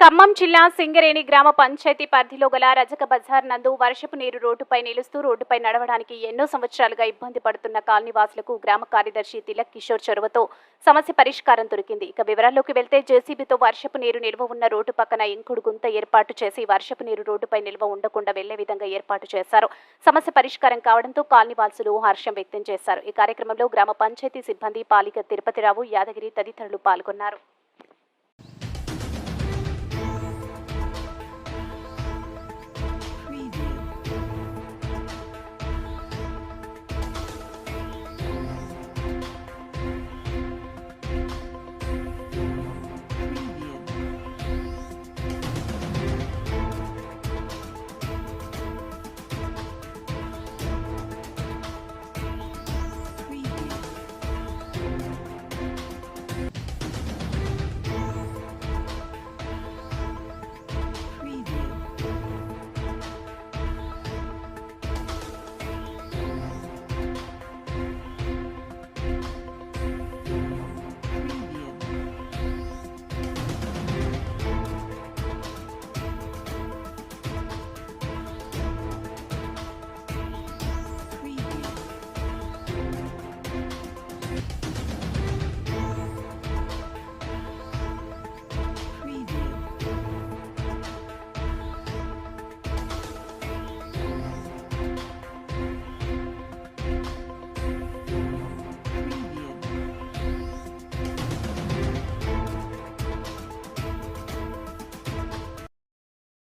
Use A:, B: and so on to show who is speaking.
A: ఖమ్మం జిల్లా సింగరేణి గ్రామ పంచాయతీ పరిధిలో గల రజక బజార్ నందు వర్షపు నీరు రోడ్డుపై నిలుస్తూ రోడ్డుపై నడవడానికి ఎన్నో సంవత్సరాలుగా ఇబ్బంది పడుతున్న కాలనీవాసులకు గ్రామ కార్యదర్శి తిలక్ కిషోర్ చొరవతో సమస్య పరిష్కారం దొరికింది. ఇక వివరాల్లోకి వెళ్తే జేసీబీతో వర్షపు నీరు నిల్వ ఉన్న రోడ్డు పక్కన ఇంకుడు గుంత ఏర్పాటు చేసి వర్షపు నీరు రోడ్డుపై నిల్వ ఉండకుండా వెళ్ళే విధంగా ఏర్పాటు చేశారు. సమస్య పరిష్కారం కావడంతో కాలనీవాసులు హర్షం వ్యక్తం చేశారు. ఈ కార్యక్రమంలో గ్రామ పంచాయతీ సిబ్బంది పాలిక తిరుపతిరావు యాదగిరి తదితరులు పాల్గొన్నారు.